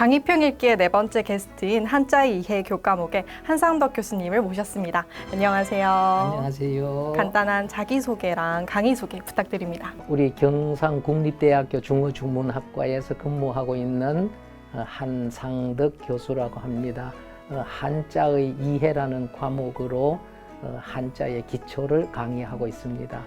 강의평 읽기의 네 번째 게스트인 한자의 이해 교과목의 한상덕 교수님을 모셨습니다. 안녕하세요. 안녕하세요. 간단한 자기소개랑 강의 소개 부탁드립니다. 우리 경상국립대학교 중어중문학과에서 근무하고 있는 어, 한상덕 교수라고 합니다. 어, 한자의 이해라는 과목으로 어, 한자의 기초를 강의하고 있습니다.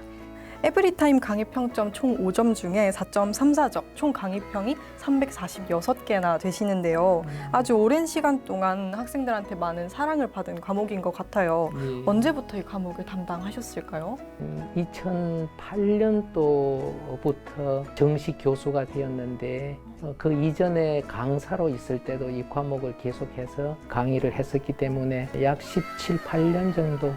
에브리타임 강의 평점 총 5점 중에 4.34점, 총 강의 평이 346개나 되시는데요. 아주 오랜 시간 동안 학생들한테 많은 사랑을 받은 과목인 것 같아요. 예. 언제부터 이 과목을 담당하셨을까요? 음, 2008년도부터 정식 교수가 되었는데 어, 그 이전에 강사로 있을 때도 이 과목을 계속해서 강의를 했었기 때문에 약 17, 8년 정도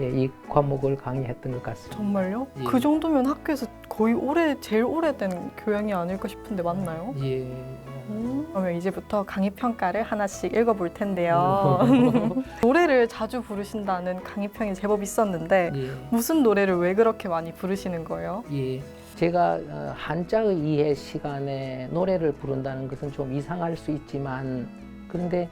예, 이 과목을 강의했던 것 같습니다. 정말요? 예. 그 정도면 학교에서 거의 오래 제일 오래된 교양이 아닐까 싶은데 맞나요? 예. 음. 그러면 이제부터 강의 평가를 하나씩 읽어볼 텐데요. 노래를 자주 부르신다는 강의 평이 제법 있었는데 예. 무슨 노래를 왜 그렇게 많이 부르시는 거예요? 예. 제가 어, 한자의 이해 시간에 노래를 부른다는 것은 좀 이상할 수 있지만 그런데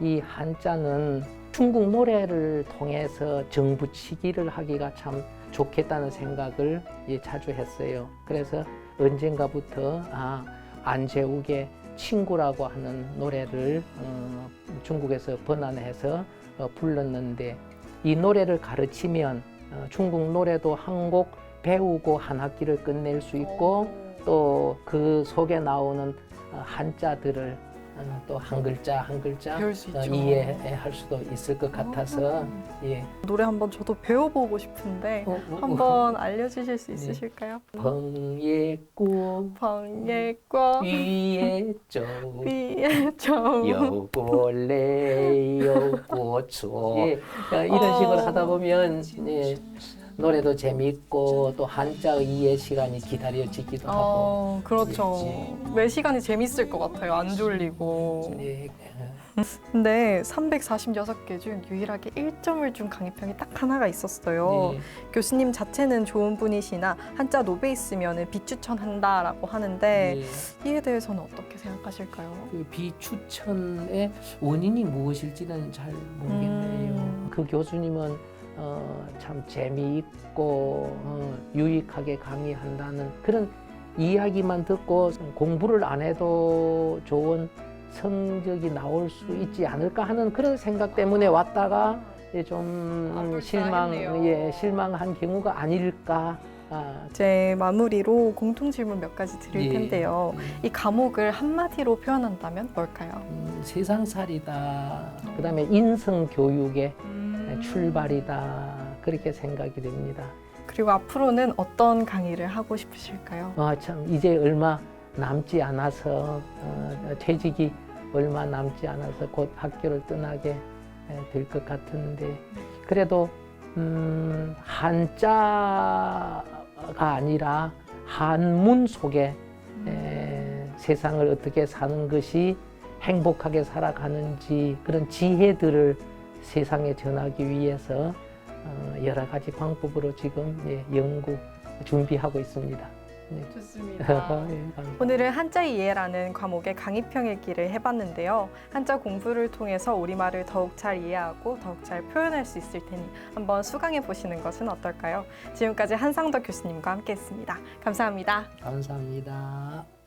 이 한자는 중국 노래를 통해서 정부 치기를 하기가 참 좋겠다는 생각을 예, 자주 했어요. 그래서 언젠가부터 아, 안재욱의 친구라고 하는 노래를 어, 중국에서 번안해서 어, 불렀는데 이 노래를 가르치면 어, 중국 노래도 한 곡 배우고 한 학기를 끝낼 수 있고 또 그 속에 나오는 어, 한자들을 어, 또한 글자 한 글자 배울 수 어, 있죠. 이해할 수도 있을 것 같아서 예. 노래 한번 저도 배워보고 싶은데 어, 어, 어. 한번 알려주실 수 있으실까요? 벙예꾸 방예과 위에 조 위에 저 요골레 요고초 예, 어, 이런 식으로 어. 하다 보면 예, 노래도 재미있고 또 한자의 이해 시간이 기다려지기도 하고 어, 그렇죠. 예, 매 시간이 재밌을 것 같아요. 안 졸리고. 예, 근데 346개 중 유일하게 1점을 준 강의평이 딱 하나가 있었어요. 예, 교수님 자체는 좋은 분이시나 한자 노베이스면 비추천한다라고 하는데 예. 이에 대해서는 어떻게 생각하실까요? 그 비추천의 원인이 무엇일지는 잘 모르겠네요. 음. 그 교수님은 어, 참 재미있고 어, 유익하게 강의한다는 그런 이야기만 듣고 공부를 안 해도 좋은 성적이 나올 수 있지 않을까 하는 그런 생각 때문에 왔다가 예, 좀 실망. 예, 실망한 경우가 아닐까. 아, 제 마무리로 공통 질문 몇 가지 드릴 예. 텐데요. 이 과목을 한마디로 표현한다면 뭘까요? 음, 세상살이다. 그다음에 인성 교육의 음. 출발이다. 그렇게 생각이 됩니다. 그리고 앞으로는 어떤 강의를 하고 싶으실까요? 아, 참 이제 얼마 남지 않아서 어, 퇴직이 얼마 남지 않아서 곧 학교를 떠나게 될 것 같은데 그래도 음, 한자가 아니라 한문 속에 에, 세상을 어떻게 사는 것이 행복하게 살아가는지 그런 지혜들을 세상에 전하기 위해서 어, 여러 가지 방법으로 지금 예, 연구 준비하고 있습니다. 네. 좋습니다. 예. 오늘은 한자 이해라는 과목의 강의평 읽기를 해봤는데요. 한자 공부를 통해서 우리말을 더욱 잘 이해하고 더욱 잘 표현할 수 있을 테니 한번 수강해 보시는 것은 어떨까요? 지금까지 한상덕 교수님과 함께했습니다. 감사합니다. 감사합니다.